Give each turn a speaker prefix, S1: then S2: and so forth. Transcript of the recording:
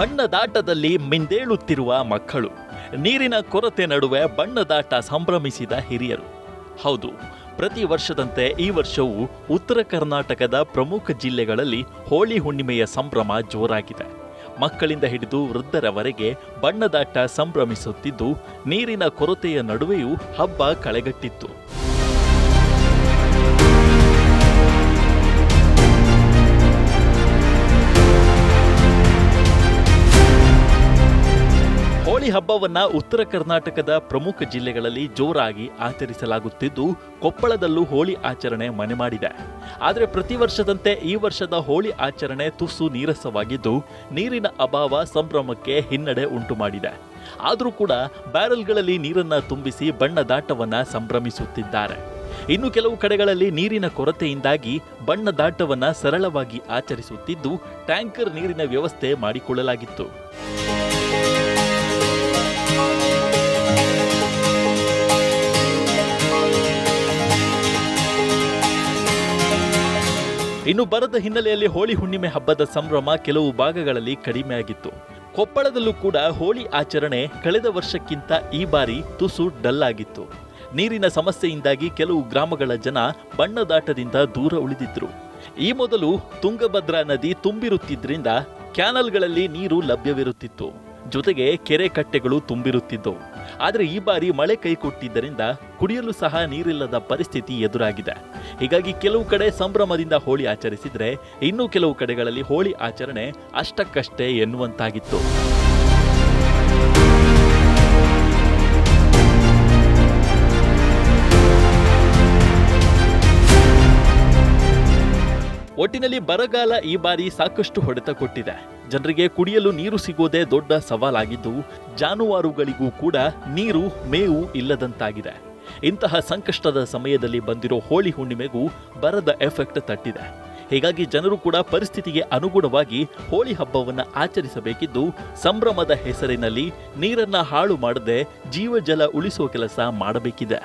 S1: ಬಣ್ಣದಾಟದಲ್ಲಿ ಮಿಂದೇಳುತ್ತಿರುವ ಮಕ್ಕಳು. ನೀರಿನ ಕೊರತೆ ನಡುವೆ ಬಣ್ಣದಾಟ ಸಂಭ್ರಮಿಸಿದ ಹಿರಿಯರು. ಹೌದು, ಪ್ರತಿ ವರ್ಷದಂತೆ ಈ ವರ್ಷವೂ ಉತ್ತರ ಕರ್ನಾಟಕದ ಪ್ರಮುಖ ಜಿಲ್ಲೆಗಳಲ್ಲಿ ಹೋಳಿ ಹುಣ್ಣಿಮೆಯ ಸಂಭ್ರಮ ಜೋರಾಗಿದೆ. ಮಕ್ಕಳಿಂದ ಹಿಡಿದು ವೃದ್ಧರವರೆಗೆ ಬಣ್ಣದಾಟ ಸಂಭ್ರಮಿಸುತ್ತಿದ್ದು, ನೀರಿನ ಕೊರತೆಯ ನಡುವೆಯೂ ಹಬ್ಬ ಕಳೆಗಟ್ಟಿತ್ತು. ಹೋಳಿ ಹಬ್ಬವನ್ನ ಉತ್ತರ ಕರ್ನಾಟಕದ ಪ್ರಮುಖ ಜಿಲ್ಲೆಗಳಲ್ಲಿ ಜೋರಾಗಿ ಆಚರಿಸಲಾಗುತ್ತಿದ್ದು, ಕೊಪ್ಪಳದಲ್ಲೂ ಹೋಳಿ ಆಚರಣೆ ಮನೆ ಮಾಡಿದೆ. ಆದರೆ ಪ್ರತಿ ವರ್ಷದಂತೆ ಈ ವರ್ಷದ ಹೋಳಿ ಆಚರಣೆ ತುಸು ನೀರಸವಾಗಿದ್ದು, ನೀರಿನ ಅಭಾವ ಸಂಭ್ರಮಕ್ಕೆ ಹಿನ್ನಡೆ ಉಂಟು ಮಾಡಿದೆ. ಆದರೂ ಕೂಡ ಬ್ಯಾರಲ್ಗಳಲ್ಲಿ ನೀರನ್ನ ತುಂಬಿಸಿ ಬಣ್ಣದಾಟವನ್ನ ಸಂಭ್ರಮಿಸುತ್ತಿದ್ದಾರೆ. ಇನ್ನು ಕೆಲವು ಕಡೆಗಳಲ್ಲಿ ನೀರಿನ ಕೊರತೆಯಿಂದಾಗಿ ಬಣ್ಣದಾಟವನ್ನ ಸರಳವಾಗಿ ಆಚರಿಸುತ್ತಿದ್ದು, ಟ್ಯಾಂಕರ್ ನೀರಿನ ವ್ಯವಸ್ಥೆ ಮಾಡಿಕೊಳ್ಳಲಾಗಿತ್ತು. ಇನ್ನು ಬರದ ಹಿನ್ನೆಲೆಯಲ್ಲಿ ಹೋಳಿ ಹುಣ್ಣಿಮೆ ಹಬ್ಬದ ಸಂಭ್ರಮ ಕೆಲವು ಭಾಗಗಳಲ್ಲಿ ಕಡಿಮೆಯಾಗಿತ್ತು. ಕೊಪ್ಪಳದಲ್ಲೂ ಕೂಡ ಹೋಳಿ ಆಚರಣೆ ಕಳೆದ ವರ್ಷಕ್ಕಿಂತ ಈ ಬಾರಿ ತುಸು ಡಲ್ ಆಗಿತ್ತು. ನೀರಿನ ಸಮಸ್ಯೆಯಿಂದಾಗಿ ಕೆಲವು ಗ್ರಾಮಗಳ ಜನ ಬಣ್ಣದಾಟದಿಂದ ದೂರ ಉಳಿದಿದ್ರು. ಈ ಮೊದಲು ತುಂಗಭದ್ರಾ ನದಿ ತುಂಬಿರುತ್ತಿದ್ದರಿಂದ ಕ್ಯಾನಲ್ಗಳಲ್ಲಿ ನೀರು ಲಭ್ಯವಿರುತ್ತಿತ್ತು. ಜೊತೆಗೆ ಕೆರೆ ಕಟ್ಟೆಗಳು ತುಂಬಿರುತ್ತಿದ್ದವು. ಆದರೆ ಈ ಬಾರಿ ಮಳೆ ಕೈ ಕೊಟ್ಟಿದ್ದರಿಂದ ಕುಡಿಯಲು ಸಹ ನೀರಿಲ್ಲದ ಪರಿಸ್ಥಿತಿ ಎದುರಾಗಿದೆ. ಹೀಗಾಗಿ ಕೆಲವು ಕಡೆ ಸಂಭ್ರಮದಿಂದ ಹೋಳಿ ಆಚರಿಸಿದ್ರೆ ಇನ್ನೂ ಕೆಲವು ಕಡೆಗಳಲ್ಲಿ ಹೋಳಿ ಆಚರಣೆ ಅಷ್ಟಕ್ಕಷ್ಟೇ ಎನ್ನುವಂತಾಗಿತ್ತು. ಒಟ್ಟಿನಲ್ಲಿ ಬರಗಾಲ ಈ ಬಾರಿ ಸಾಕಷ್ಟು ಹೊಡೆತ ಕೊಟ್ಟಿದೆ. ಜನರಿಗೆ ಕುಡಿಯಲು ನೀರು ಸಿಗೋದೇ ದೊಡ್ಡ ಸವಾಲಾಗಿದ್ದು, ಜಾನುವಾರುಗಳಿಗೂ ಕೂಡ ನೀರು, ಮೇವು ಇಲ್ಲದಂತಾಗಿದೆ. ಇಂತಹ ಸಂಕಷ್ಟದ ಸಮಯದಲ್ಲಿ ಬಂದಿರೋ ಹೋಳಿ ಹುಣ್ಣಿಮೆಗೂ ಬರದ ಎಫೆಕ್ಟ್ ತಟ್ಟಿದೆ. ಹೀಗಾಗಿ ಜನರು ಕೂಡ ಪರಿಸ್ಥಿತಿಗೆ ಅನುಗುಣವಾಗಿ ಹೋಳಿ ಹಬ್ಬವನ್ನು ಆಚರಿಸಬೇಕಿದ್ದು, ಸಂಭ್ರಮದ ಹೆಸರಿನಲ್ಲಿ ನೀರನ್ನ ಹಾಳು ಮಾಡದೆ ಜೀವಜಲ ಉಳಿಸುವ ಕೆಲಸ ಮಾಡಬೇಕಿದೆ.